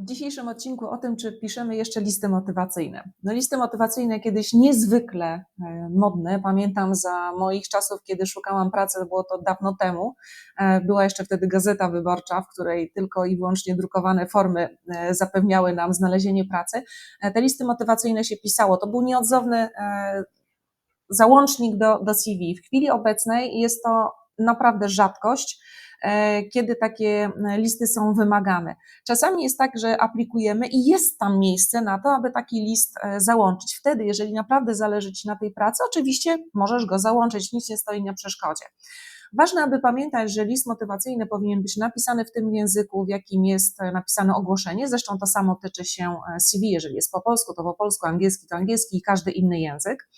W dzisiejszym odcinku o tym, czy piszemy jeszcze listy motywacyjne. No listy motywacyjne kiedyś niezwykle e, modne. Pamiętam za moich czasów, kiedy szukałam pracy, było to dawno temu. E, była jeszcze wtedy gazeta wyborcza, w której tylko i wyłącznie drukowane formy e, zapewniały nam znalezienie pracy. Te listy motywacyjne się pisało. To był nieodzowny załącznik do, do CV. W chwili obecnej jest to naprawdę rzadkość E, kiedy takie e, listy są wymagane. Czasami jest tak, że aplikujemy i jest tam miejsce na to, aby taki list e, załączyć. Wtedy, jeżeli naprawdę zależy Ci na tej pracy, oczywiście możesz go załączyć, nic nie stoi na przeszkodzie. Ważne, aby pamiętać, że list motywacyjny powinien być napisany w tym języku, w jakim jest napisane ogłoszenie. Zresztą to samo tyczy się CV. Jeżeli jest po polsku, to po polsku, angielski to angielski i każdy inny język.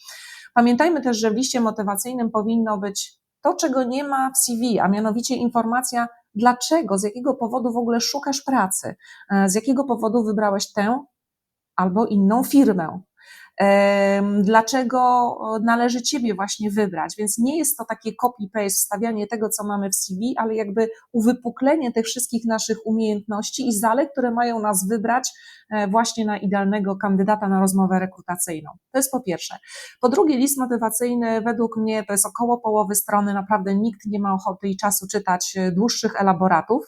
Pamiętajmy też, że w liście motywacyjnym powinno być to, czego nie ma w CV, a mianowicie informacja, dlaczego, z jakiego powodu w ogóle szukasz pracy, e, z jakiego powodu wybrałeś tę albo inną firmę dlaczego należy Ciebie właśnie wybrać. Więc nie jest to takie copy-paste, wstawianie tego, co mamy w CV, ale jakby uwypuklenie tych wszystkich naszych umiejętności i zalet, które mają nas wybrać e, właśnie na idealnego kandydata na rozmowę rekrutacyjną. To jest po pierwsze. Po drugie, list motywacyjny według mnie to jest około połowy strony, naprawdę nikt nie ma ochoty i czasu czytać e, dłuższych elaboratów.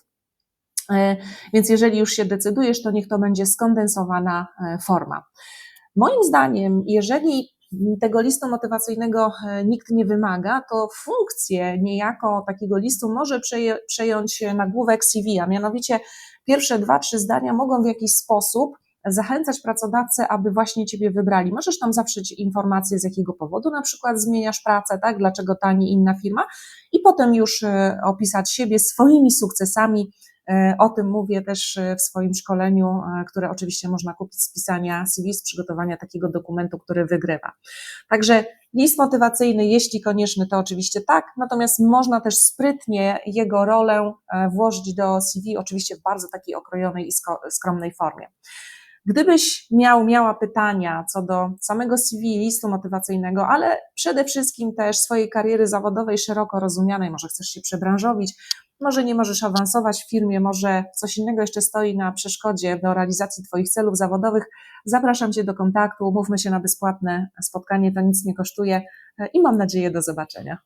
E, więc jeżeli już się decydujesz, to niech to będzie skondensowana forma. Moim zdaniem, jeżeli tego listu motywacyjnego e, nikt nie wymaga, to funkcję niejako takiego listu może przejąć nagłówek CV, a mianowicie pierwsze dwa, trzy zdania mogą w jakiś sposób zachęcać pracodawcę, aby właśnie Ciebie wybrali. Możesz tam zawrzeć informacje, z jakiego powodu na przykład zmieniasz pracę, tak, dlaczego ta, nie inna firma i potem już e, opisać siebie swoimi sukcesami, E, o tym mówię też e, w swoim szkoleniu, e, które oczywiście można kupić z pisania CV, z przygotowania takiego dokumentu, który wygrywa. Także list motywacyjny, jeśli konieczny, to oczywiście tak, natomiast można też sprytnie jego rolę włożyć do CV, oczywiście w bardzo takiej okrojonej i skromnej formie. Gdybyś miał, miała pytania co do samego CV, listu motywacyjnego, ale przede wszystkim też swojej kariery zawodowej szeroko rozumianej, może chcesz się przebranżowić, może nie możesz awansować w firmie, może coś innego jeszcze stoi na przeszkodzie do realizacji Twoich celów zawodowych, zapraszam Cię do kontaktu, umówmy się na bezpłatne spotkanie, to nic nie kosztuje i mam nadzieję do zobaczenia.